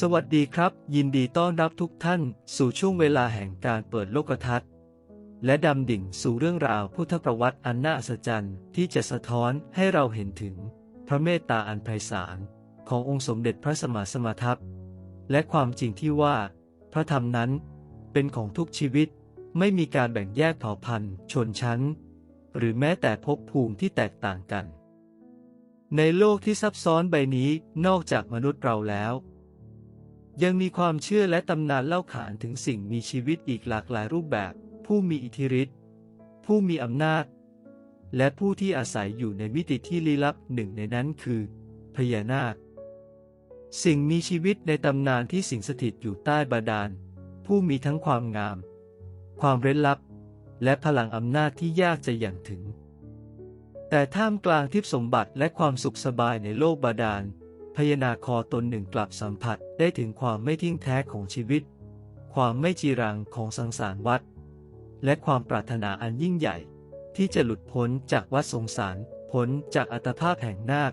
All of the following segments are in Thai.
สวัสดีครับ ยินดีต้อนรับทุกท่านสู่ช่วงเวลาแห่งการเปิดโลกทัศน์ และดำดิ่งสู่เรื่องราวพุทธประวัติอันน่าอัศจรรย์ที่จะสะท้อนให้เราเห็นถึง พระเมตตาอันไพศาลขององค์สมเด็จพระสัมมาสัมพุทธเจ้าและความจริงที่ว่า พระธรรมนั้นเป็นของทุกชีวิต ไม่มีการแบ่งแยกเผ่าพันธุ์ ชนชั้น หรือแม้แต่ภพภูมิที่แตกต่างกัน ในโลกที่ซับซ้อนใบนี้นอกจากมนุษย์เราแล้ว ยังมีความเชื่อและตำนานเล่าขานถึงสิ่งมีชีวิตอีกหลากหลายรูปแบบ ผู้มีอิทธิฤทธิ์ ผู้มีอำนาจ และผู้ที่อาศัยอยู่ในมิติที่ลี้ลับหนึ่งในนั้นคือ พญานาค สิ่งมีชีวิตในตำนานที่สิงสถิตอยู่ใต้บาดาล ผู้มีทั้งความงาม ความเร้นลับ และพลังอำนาจที่ยากจะอย่างถึง แต่ท่ามกลางทิพยสมบัติและความสุขสบายในโลกบาดาล พญานาคอตนหนึ่งกลับสัมผัสได้ถึงความไม่ทิ้งแท้ของชีวิต ความไม่จีรังของสังสารวัฏและความปรารถนาอันยิ่งใหญ่ ที่จะหลุดพ้นจากวัฏสงสารพ้นจากอัตภาพแห่งนาค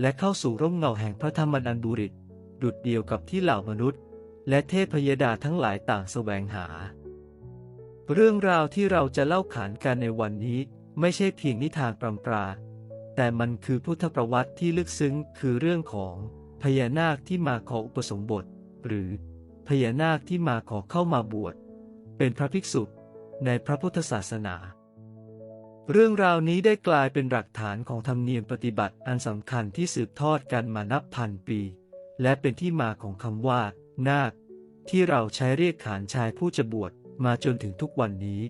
และเข้าสู่ร่มเงาแห่งพระธรรมนันบุริตดุดเดียวกับที่เหล่ามนุษย์ และเทพยดาทั้งหลายต่างแสวงหา เรื่องราวที่เราจะเล่าขานกันในวันนี้ ไม่ใช่เพียงนิทานปรำปรา แต่มันคือพุทธประวัติที่ลึกซึ้งคือเรื่องของพญานาคที่มาขออุปสมบท หรือพญานาคที่มาขอเข้ามาบวช เป็นพระภิกษุในพระพุทธศาสนา เรื่องราวนี้ได้กลายเป็นหลักฐานของธรรมเนียมปฏิบัติอันสำคัญที่สืบทอดกันมานับพันปี และเป็นที่มาของคำว่า นาค ที่เราใช้เรียกขานชายผู้จะบวชมาจนถึงทุกวันนี้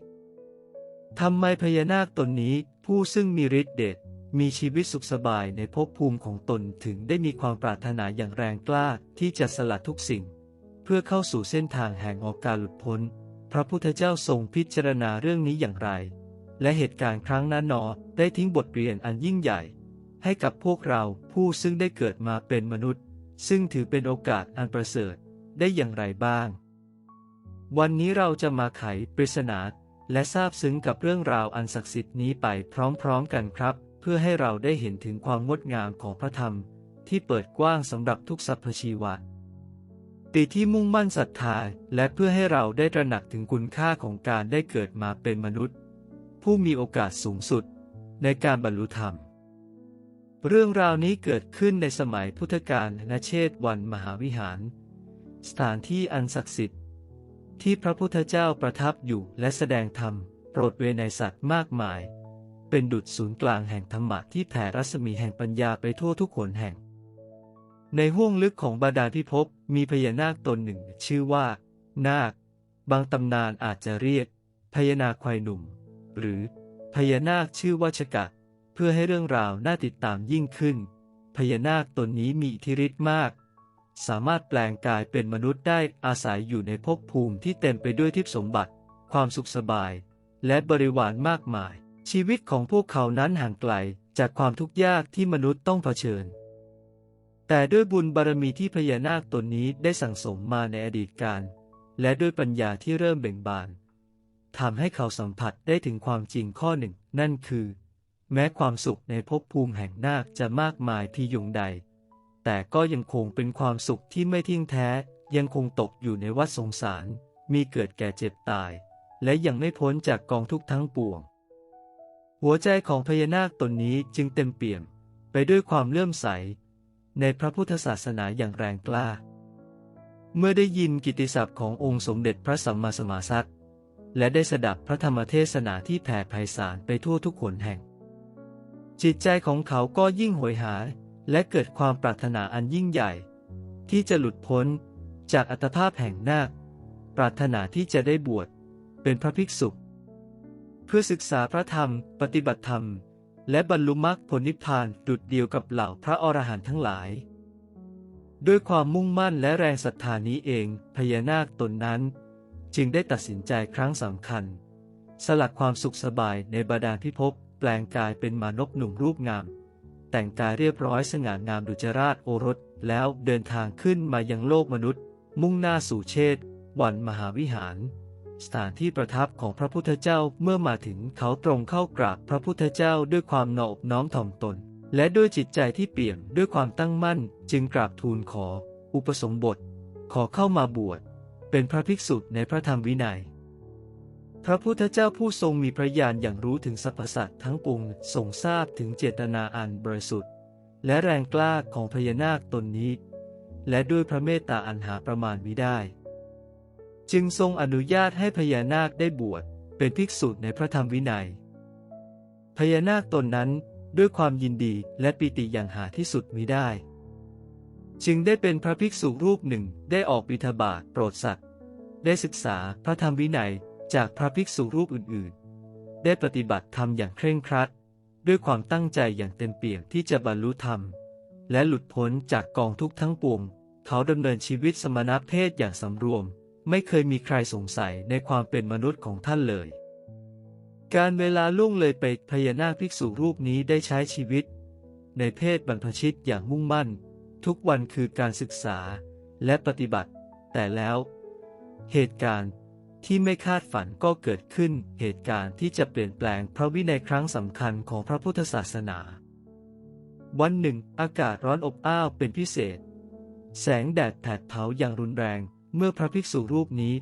ทำไมพญานาคตนนี้ผู้ซึ่งมีฤทธิ์เดช มีชีวิตสุขสบายในภพภูมิของตนถึงได้มีความปรารถนาอย่างแรงกล้าที่จะสละทุกสิ่ง เพื่อเข้าสู่เส้นทางแห่งออกการหลุดพ้น พระพุทธเจ้าทรงพิจารณาเรื่องนี้อย่างไร และเหตุการณ์ครั้งนั้นหนอได้ทิ้งบทเรียนอันยิ่งใหญ่ ให้กับพวกเราผู้ซึ่งได้เกิดมาเป็นมนุษย์ ซึ่งถือเป็นโอกาสอันประเสริฐได้อย่างไรบ้าง วันนี้เราจะมาไขปริศนาและทราบซึ้งกับเรื่องราวอันศักดิ์สิทธิ์นี้ไปพร้อมๆกันครับ พื่อให้เราได้เห็นถึงความงดงามของพระธรรมที่เปิดกว้างสำหรับทุกสรรพชีวะติที่มุ่งมั่นศรัทธาและเพื่อให้เราได้ตระหนักถึงคุณค่าของการได้เกิดมาเป็นมนุษย์ ผู้มีโอกาสสูงสุดในการบรรลุธรรม เรื่องราวนี้เกิดขึ้นในสมัยพุทธกาลณเชตวันมหาวิหาร สถานที่อันศักดิ์สิทธิ์ ที่พระพุทธเจ้าประทับอยู่และแสดงธรรมโปรดเวไนสัตว์มากมาย เป็นดุจศูนย์กลางแห่งธรรมะที่แผ่รัศมีแห่งปัญญาไปทั่วทุกขนแห่ง ในห้วงลึกของบาดาลพิภพมีพญานาคตนหนึ่ง ชื่อว่า นาค บางตำนานอาจจะเรียกพญานาคควายหนุ่ม หรือพญานาคชื่อว่าชกะ เพื่อให้เรื่องราวน่าติดตามยิ่งขึ้น พญานาคตนนี้มีอิทธิฤทธิ์มาก สามารถแปลงกายเป็นมนุษย์ได้อาศัยอยู่ในภพภูมิที่เต็มไปด้วยทิพยสมบัติ ความสุขสบาย และบริวารมากมาย ชีวิตของพวกเขานั้นห่างไกลจากความทุกข์ยากที่มนุษย์ต้องเผชิญ แต่ด้วยบุญบารมีที่พญานาคตนนี้ได้สั่งสมมาในอดีตการ และด้วยปัญญาที่เริ่มเบ่งบานทำให้เขาสัมผัสได้ถึงความจริงข้อหนึ่ง นั่นคือ แม้ความสุขในภพภูมิแห่งนาคจะมากมายพียงใด แต่ก็ยังคงเป็นความสุขที่ไม่ทิ้งแท้ ยังคงตกอยู่ในวัฏสงสาร มีเกิดแก่เจ็บตาย และยังไม่พ้นจากกองทุกข์ทั้งปวง หัวใจของพญานาคตนนี้จึงเต็มเปี่ยมไปด้วยความเลื่อมใส ในพระพุทธศาสนาอย่างแรงกล้า เมื่อได้ยินกิตติศัพท์ขององค์สมเด็จพระสัมมาสัมพุทธเจ้าและได้สดับพระธรรมเทศนาที่แผ่ไพศาลไปทั่วทุกขนแห่ง จิตใจของเขาก็ยิ่งโหยหาและเกิดความปรารถนาอันยิ่งใหญ่ ที่จะหลุดพ้นจากอัตภาพแห่งนาค ปรารถนาที่จะได้บวชเป็นพระภิกษุ เพื่อศึกษาพระธรรม ปฏิบัติธรรม และบรรลุมรรคผลนิพพานดุดเดียวกับเหล่าพระอรหันต์ทั้งหลาย ด้วยความมุ่งมั่นและแรงศรัทธานี้เองพญานาคตนนั้น จึงได้ตัดสินใจครั้งสำคัญ สลัดความสุขสบายในบาดาลพิภพแปลงกายเป็นมานพหนุ่มรูปงาม แต่งกายเรียบร้อยสง่างามดุจราชโอรสแล้วเดินทางขึ้นมายังโลกมนุษย์ มุ่งหน้าสู่เชษวันมหาวิหาร สถานที่ประทับของพระพุทธเจ้าเมื่อมาถึงเขาตรงเข้ากราบพระพุทธเจ้าด้วยความนอบน้อมถ่อมตน และด้วยจิตใจที่เปี่ยมด้วยความตั้งมั่น จึงกราบทูลขอ อุปสมบท ขอเข้ามาบวช เป็นพระภิกษุในพระธรรมวินัย พระพุทธเจ้าผู้ทรงมีพระญาณอย่างรู้ถึงสรรพสัตว์ทั้งปวงทรงทราบถึงเจตนาอันบริสุทธิ์ และแรงกล้าของพญานาคตนนี้ และด้วยพระเมตตาอันหาประมาณมิได้ จึงทรงอนุญาตให้พญานาคได้บวชเป็นภิกษุในพระธรรมวินัย พญานาคตนนั้นด้วยความยินดีและปิติอย่างหาที่สุดมิได้ จึงได้เป็นพระภิกษุรูปหนึ่งได้ออกบิณฑบาตโปรดสัตว์ ได้ศึกษาพระธรรมวินัยจากพระภิกษุรูปอื่นๆ ได้ปฏิบัติธรรมอย่างเคร่งครัด ด้วยความตั้งใจอย่างเต็มเปี่ยมที่จะบรรลุธรรม และหลุดพ้นจากกองทุกข์ทั้งปวง เขาดำเนินชีวิตสมณเพศอย่างสำรวม ไม่เคยมีใครสงสัยในความเป็นมนุษย์ของท่านเลย การเวลาล่วงเลยไปพญานาคภิกษุรูปนี้ได้ใช้ชีวิต ในเพศบรรพชิตอย่างมุ่งมั่น ทุกวันคือการศึกษาและปฏิบัติ แต่แล้ว เหตุการณ์ที่ไม่คาดฝันก็เกิดขึ้น เหตุการณ์ที่จะเปลี่ยนแปลงพระวินัยครั้งสำคัญของพระพุทธศาสนา วันหนึ่ง อากาศร้อนอบอ้าวเป็นพิเศษ แสงแดดแผดเผาอย่างรุนแรง เมื่อพระภิกษุรูปนี้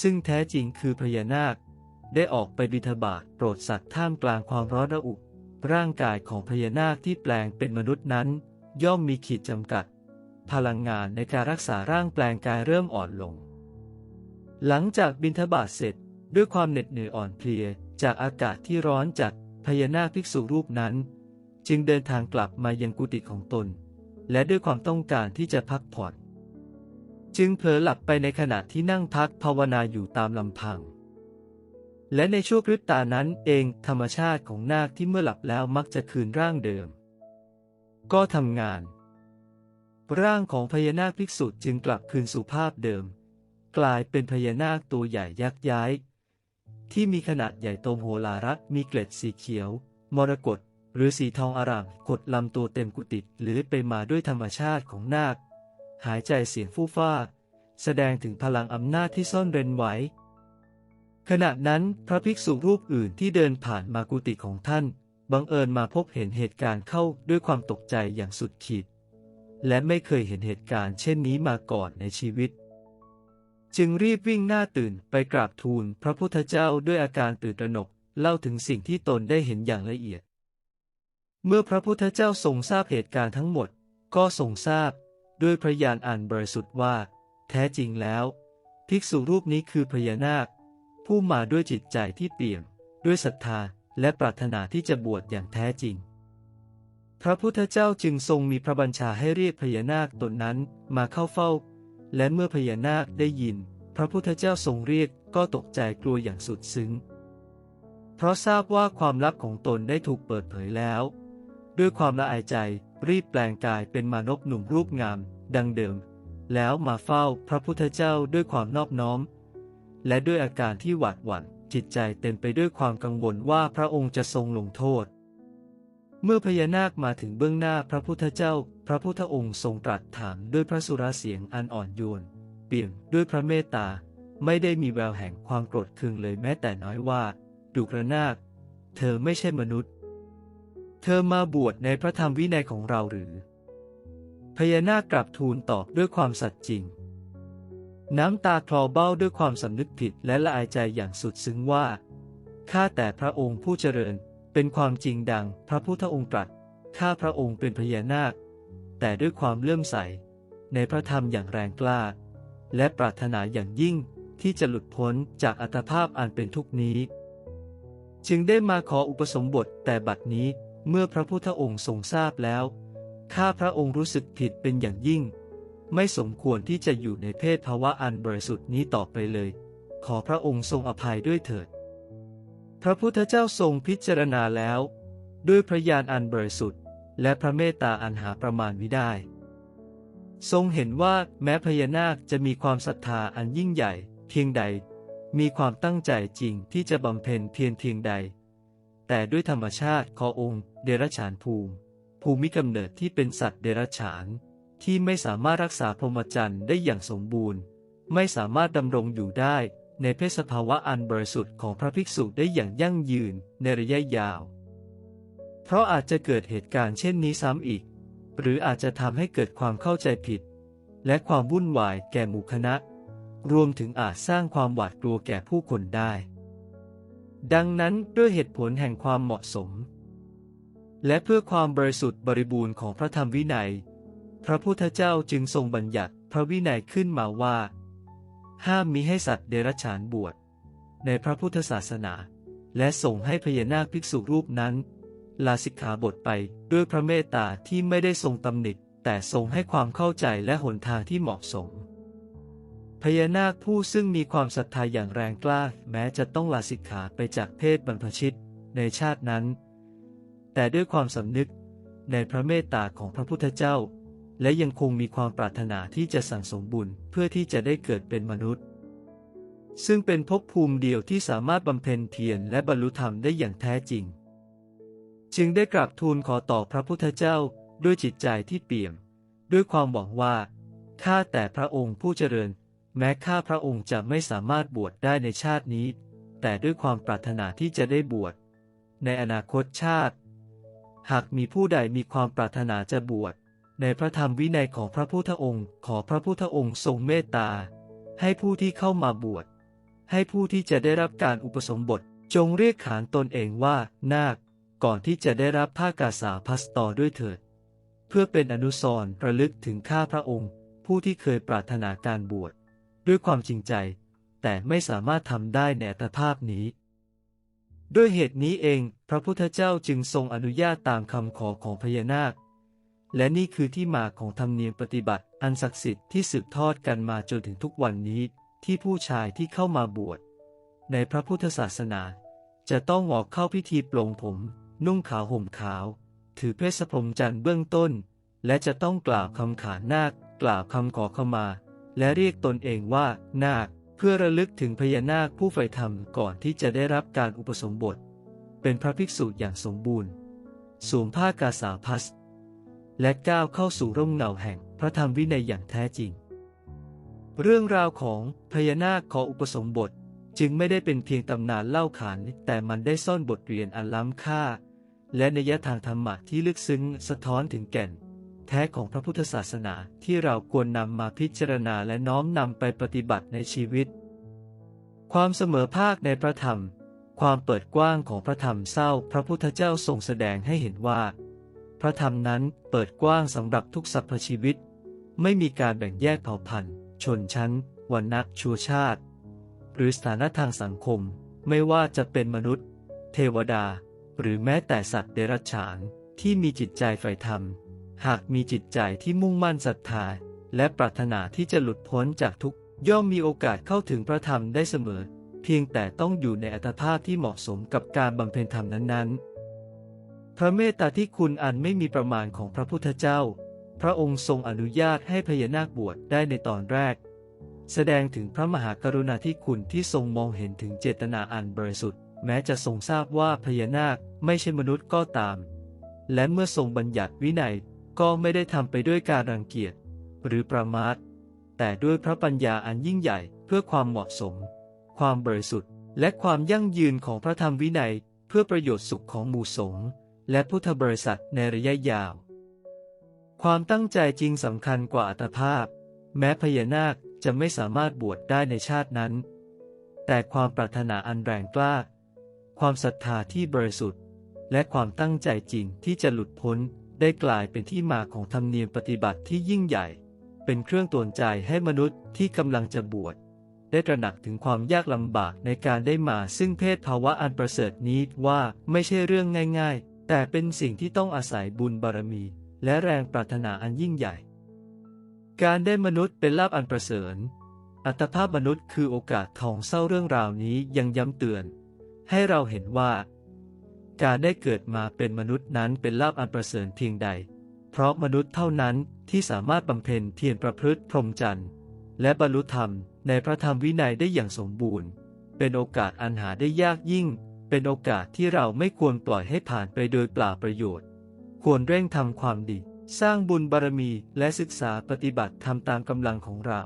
ซึ่งแท้จริงคือพญานาค ได้ออกไปบิณฑบาตโปรดสัตว์ท่ามกลางความร้อนระอุ ร่างกายของพญานาคที่แปลงเป็นมนุษย์นั้น ย่อมมีขีดจำกัด พลังงานในการรักษาร่างแปลงกายเริ่มอ่อนลง หลังจากบิณฑบาตเสร็จด้วยความเหน็ดเหนื่อยอ่อนเพลียจากอากาศที่ร้อนจัดพญานาคภิกษุรูปนั้น จึงเดินทางกลับมายังกุฏิของตน และด้วยความต้องการที่จะพักผ่อน จึงเผลอหลับไปในขณะที่นั่งพักภาวนาอยู่ตามลำพัง และในช่วงพริบตานั้นเองธรรมชาติของนาคที่เมื่อหลับแล้วมักจะคืนร่างเดิม ก็ทำงาน ร่างของพญานาคภิกษุจึงกลับคืนสู่ภาพเดิม กลายเป็นพญานาคตัวใหญ่ยักษ์ย้าย ที่มีขนาดใหญ่โตมโหฬารักมีเกล็ดสีเขียว มรกตหรือสีทองอร่ามกดลำตัวเต็มกุฏิหรือไปมาด้วยธรรมชาติของนาค หายใจเสียงฟู่ฟ้า แสดงถึงพลังอำนาจที่ซ่อนเร้นไว้ ขณะนั้นพระภิกษุรูปอื่นที่เดินผ่านมากุฏิของท่าน บังเอิญมาพบเห็นเหตุการณ์เข้าด้วยความตกใจอย่างสุดขีด และไม่เคยเห็นเหตุการณ์เช่นนี้มาก่อนในชีวิต จึงรีบวิ่งหน้าตื่นไปกราบทูลพระพุทธเจ้าด้วยอาการตื่นตระหนกเล่าถึงสิ่งที่ตนได้เห็นอย่างละเอียด เมื่อพระพุทธเจ้าทรงทราบเหตุการณ์ทั้งหมด ก็ทรงทราบ ด้วยพระญาณอันบริสุทธิ์ว่า แท้จริงแล้ว ภิกษุรูปนี้คือพญานาค ผู้มาด้วยจิตใจที่เปี่ยม ด้วยศรัทธาและปรารถนาที่จะบวชอย่างแท้จริง พระพุทธเจ้าจึงทรงมีพระบัญชาให้เรียกพญานาคตนนั้นมาเข้าเฝ้า และเมื่อพญานาคได้ยิน พระพุทธเจ้าทรงเรียกก็ตกใจกลัวอย่างสุดซึ้ง เพราะทราบว่าความลับของตนได้ถูกเปิดเผยแล้ว ด้วยความละอายใจ รีบแปลงกายเป็นมานพหนุ่มรูปงาม ดังเดิม แล้วมาเฝ้าพระพุทธเจ้าด้วยความนอบน้อม และด้วยอาการที่หวาดหวั่นจิตใจเต็มไปด้วยความกังวลว่าพระองค์จะทรงลงโทษ เมื่อพญานาคมาถึงเบื้องหน้าพระพุทธเจ้า พระพุทธองค์ทรงตรัสถามด้วยพระสุรเสียงอันอ่อนโยน เปี่ยมด้วยพระเมตตา ไม่ได้มีแววแห่งความโกรธเคืองเลยแม้แต่น้อยว่า ดุกระนาค เธอไม่ใช่มนุษย์ เธอมาบวชในพระธรรมวินัยของเราหรือ พญานาคกลับทูลตอบด้วยความสัตย์จริง น้ำตาคลอเบ้าด้วยความสำนึกผิดและละอายใจอย่างสุดซึ้งว่า ข้าแต่พระองค์ผู้เจริญ เป็นความจริงดังพระพุทธองค์ตรัส ข้าพระองค์เป็นพญานาค แต่ด้วยความเลื่อมใส ในพระธรรมอย่างแรงกล้า และปรารถนาอย่างยิ่งที่จะหลุดพ้นจากอัตภาพอันเป็นทุกนี้ จึงได้มาขออุปสมบทแต่บัดนี้ เมื่อพระพุทธองค์ทรงทราบแล้ว ข้าพระองค์รู้สึกผิดเป็นอย่างยิ่ง ไม่สมควรที่จะอยู่ในเพศภาวะอันบริสุทธิ์นี้ต่อไปเลย ขอพระองค์ทรงอภัยด้วยเถิด พระพุทธเจ้าทรงพิจารณาแล้ว ด้วยพระญาณอันบริสุทธิ์ และพระเมตตาอันหาประมาณวิได้ ทรงเห็นว่าแม้พญานาคจะมีความศรัทธาอันยิ่งใหญ่ เพียงใด มีความตั้งใจจริงที่จะบำเพ็ญเพียรเพียงใด แต่ด้วยธรรมชาติขอองค์ เดรัจฉานภูมิ ภูมิกำเนิดที่เป็นสัตว์เดรัจฉาน ที่ไม่สามารถรักษาพรหมจรรย์ได้อย่างสมบูรณ์ ไม่สามารถดำรงอยู่ได้ในเพศสภาวะอันบริสุทธิ์ของพระภิกษุได้อย่างยั่งยืนในระยะยาว เพราะอาจจะเกิดเหตุการณ์เช่นนี้ซ้ำอีก หรืออาจจะทำให้เกิดความเข้าใจผิด และความวุ่นวายแก่หมู่คณะ รวมถึงอาจสร้างความหวาดกลัวแก่ผู้คนได้ ดังนั้นด้วยเหตุผลแห่งความเหมาะสม และเพื่อความบริสุทธิ์บริบูรณ์ของพระธรรมวินัย พระพุทธเจ้าจึงทรงบัญญัติพระวินัยขึ้นมาว่า ห้ามมิให้สัตว์เดรัจฉานบวช ในพระพุทธศาสนา และส่งให้พญานาคภิกษุรูปนั้น ลาสิกขาบทไปด้วยพระเมตตาที่ไม่ได้ทรงตำหนิแต่ทรงให้ความเข้าใจและหนทางที่เหมาะสม พญานาคผู้ซึ่งมีความศรัทธาอย่างแรงกล้า แม้จะต้องลาสิกขาไปจากเพศบรรพชิตในชาตินั้น แต่ด้วยความสำนึกในพระเมตตาของพระพุทธเจ้า และยังคงมีความปรารถนาที่จะสั่งสมบุญเพื่อที่จะได้เกิดเป็นมนุษย์ ซึ่งเป็นภพภูมิเดียวที่สามารถบำเพ็ญเพียรและบรรลุธรรมได้อย่างแท้จริง จึงได้กราบทูลขอต่อพระพุทธเจ้าด้วยจิตใจที่เปี่ยม ด้วยความหวังว่าข้าแต่พระองค์ผู้เจริญ แม้ข้าพระองค์จะไม่สามารถบวชได้ในชาตินี้ แต่ด้วยความปรารถนาที่จะได้บวชในอนาคตชาติ หากมีผู้ใดมีความปรารถนาจะบวชในพระธรรมวินัยของพระพุทธองค์ ขอพระพุทธองค์ทรงเมตตา ให้ผู้ที่เข้ามาบวช ให้ผู้ที่จะได้รับการอุปสมบทจงเรียกขานตนเองว่านาค ก่อนที่จะได้รับผ้ากาสาพัสตอด้วยเถิด เพื่อเป็นอนุสรณ์ระลึกถึงข้าพระองค์ ผู้ที่เคยปรารถนาการบวช ด้วยความจริงใจ แต่ไม่สามารถทำได้ในอัตภาพนี้ ด้วยเหตุนี้เอง พระพุทธเจ้าจึงทรงอนุญาตตามคำขอของพญานาค และนี่คือที่มาของธรรมเนียมปฏิบัติอันศักดิ์สิทธิ์ที่สืบทอดกันมาจนถึงทุกวันนี้ที่ผู้ชายที่เข้ามาบวช ในพระพุทธศาสนา จะต้องออกเข้าพิธีปลงผม นุ่งขาวห่มขาว ถือเพศพรมจันทร์เบื้องต้น และจะต้องกล่าวคำขานนาค กล่าวคำขอขมา และเรียกตนเองว่า นาค เพื่อระลึกถึงพญานาคผู้ใฝ่ธรรมก่อนที่จะได้รับการอุปสมบท เป็นพระภิกษุอย่างสมบูรณ์ สวมผ้ากาสาพัส และก้าวเข้าสู่ร่มเงาแห่งพระธรรมวินัยอย่างแท้จริง เรื่องราวของพญานาคขออุปสมบทจึงไม่ได้เป็นเพียงตำนานเล่าขาน แต่มันได้ซ่อนบทเรียนอันล้ำค่า และนัยทางธรรมะที่ลึกซึ้งสะท้อนถึงแก่น แท้ของพระพุทธศาสนาที่เราควรนำมาพิจารณาและน้อมนำไปปฏิบัติในชีวิต ความเสมอภาคในพระธรรม ความเปิดกว้างของพระธรรมเศร้า พระพุทธเจ้าทรงแสดงให้เห็นว่า พระธรรมนั้นเปิดกว้างสำหรับทุกสรรพชีวิต ไม่มีการแบ่งแยกเผ่าพันธุ์ ชนชั้นวรรณะชัวชาติ หรือสถานะทางสังคม ไม่ว่าจะเป็นมนุษย์ เทวดา หรือแม้แต่สัตว์เดรัจฉานที่มีจิตใจใฝ่ธรรม หากมีจิตใจที่มุ่งมั่นศรัทธา และปรารถนาที่จะหลุดพ้นจากทุกย่อมมีโอกาสเข้าถึงพระธรรมได้เสมอ เพียงแต่ต้องอยู่ในอัตภาพที่เหมาะสมกับการบำเพ็ญธรรมนั้นๆ พระเมตตาที่คุณอันไม่มีประมาณของพระพุทธเจ้า พระองค์ทรงอนุญาตให้พญานาคบวชได้ในตอนแรก แสดงถึงพระมหากรุณาธิคุณที่ทรงมองเห็นถึงเจตนาอันบริสุทธิ์ แม้จะทรงทราบว่าพญานาคไม่ใช่มนุษย์ก็ตาม และเมื่อทรงบัญญัติวินัย ก็ไม่ได้ทำไปด้วยการรังเกียจหรือประมาท แต่ด้วยพระปัญญาอันยิ่งใหญ่เพื่อความเหมาะสม ความบริสุทธิ์ และความยั่งยืนของพระธรรมวินัยเพื่อประโยชน์สุขของหมู่สงฆ์และพุทธบริษัทในระยะยาว ความตั้งใจจริงสำคัญกว่าอัตภาพ แม้พญานาคจะไม่สามารถบวชได้ในชาตินั้น แต่ความปรารถนาอันแรงกล้า ความศรัทธาที่บริสุทธิ์ และความตั้งใจจริงที่จะหลุดพ้น ได้กลายเป็นที่มาของธรรมเนียมปฏิบัติที่ยิ่งใหญ่ เป็นเครื่องตวนใจให้มนุษย์ที่กำลังจะบวชได้ตระหนักถึงความยากลำบากในการได้มาซึ่งเพศภาวะอันประเสริฐนี้ว่าไม่ใช่เรื่องง่าย ๆ แต่เป็นสิ่งที่ต้องอาศัยบุญบารมี และแรงปรารถนาอันยิ่งใหญ่ การได้มนุษย์เป็นลาภอันประเสริฐอัตภาพมนุษย์คือโอกาสทองเศร้าเรื่องราวนี้ยังย้ำเตือน ให้เราเห็นว่า การได้เกิดมาเป็นมนุษย์นั้นเป็นลาภอันประเสริฐเพียงใด เพราะมนุษย์เท่านั้นที่สามารถบำเพ็ญเพียรประพฤติพรหมจรรย์และบรรลุธรรมในพระธรรมวินัยได้อย่างสมบูรณ์ เป็นโอกาสอันหาได้ยากยิ่ง เป็นโอกาสที่เราไม่ควรปล่อยให้ผ่านไปโดยเปล่าประโยชน์ ควรเร่งทำความดี สร้างบุญบารมีและศึกษาปฏิบัติทำตามกำลังของเรา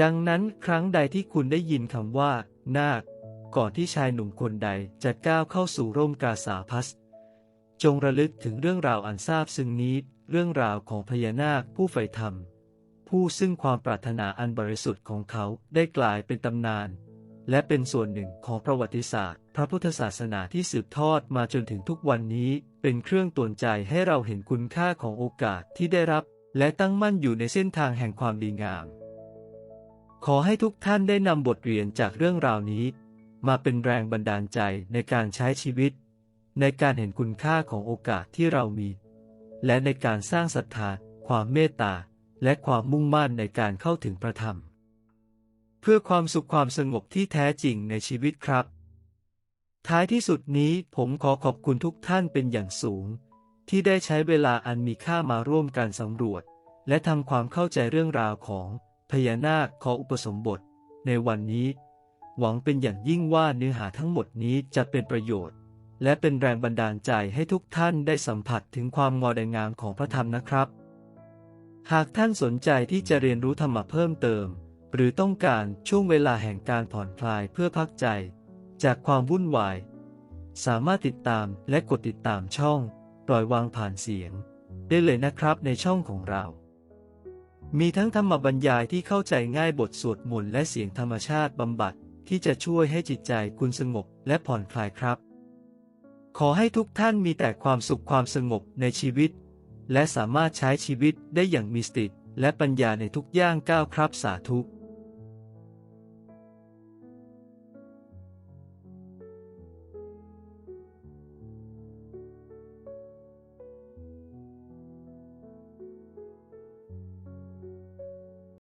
ดังนั้นครั้งใดที่คุณได้ยินคำว่า นาค ก่อนที่ชายหนุ่มคนใดจะก้าวเข้าสู่ร่มกาสาพัส จงระลึกถึงเรื่องราวอันซาบซึ้งนี้ เรื่องราวของพญานาคผู้ใฝ่ธรรม ผู้ซึ่งความปรารถนาอันบริสุทธิ์ของเขาได้กลายเป็นตำนาน และเป็นส่วนหนึ่งของประวัติศาสตร์ พระพุทธศาสนาที่สืบทอดมาจนถึงทุกวันนี้ เป็นเครื่องตวนใจให้เราเห็นคุณค่าของโอกาสที่ได้รับ และตั้งมั่นอยู่ในเส้นทางแห่งความดีงาม ขอให้ทุกท่านได้นำบทเรียนจากเรื่องราวนี้ มาเป็นแรงบันดาลใจในการใช้ชีวิต ในการเห็นคุณค่าของโอกาสที่เรามี และในการสร้างศรัทธา ความเมตตา และความมุ่งมั่นในการเข้าถึงพระธรรม เพื่อความสุขความสงบที่แท้จริงในชีวิตครับ ท้ายที่สุดนี้ผมขอขอบคุณทุกท่านเป็นอย่างสูง ที่ได้ใช้เวลาอันมีค่ามาร่วมกันสำรวจ และทำความเข้าใจเรื่องราวของพญานาคขออุปสมบท ในวันนี้ หวังเป็นอย่างยิ่งว่าเนื้อหาทั้งหมดนี้จะเป็นประโยชน์ และเป็นแรงบันดาลใจให้ทุกท่านได้สัมผัสถึงความงดงามของพระธรรมนะครับ หากท่านสนใจที่จะเรียนรู้ธรรมะเพิ่มเติม หรือต้องการช่วงเวลาแห่งการผ่อนคลายเพื่อพักใจ จากความวุ่นวาย สามารถติดตามและกดติดตามช่องปล่อยวางผ่านเสียง ได้เลยนะครับในช่องของเรามีทั้งธรรมบรรยายที่เข้าใจง่ายบทสวดมนต์และเสียงธรรมชาติบำบัด ที่จะช่วยให้จิตใจคุณสงบและผ่อนคลายครับ ขอให้ทุกท่านมีแต่ความสุขความสงบในชีวิต และสามารถใช้ชีวิตได้อย่างมีสติและปัญญาในทุกย่างก้าวครับสาธุ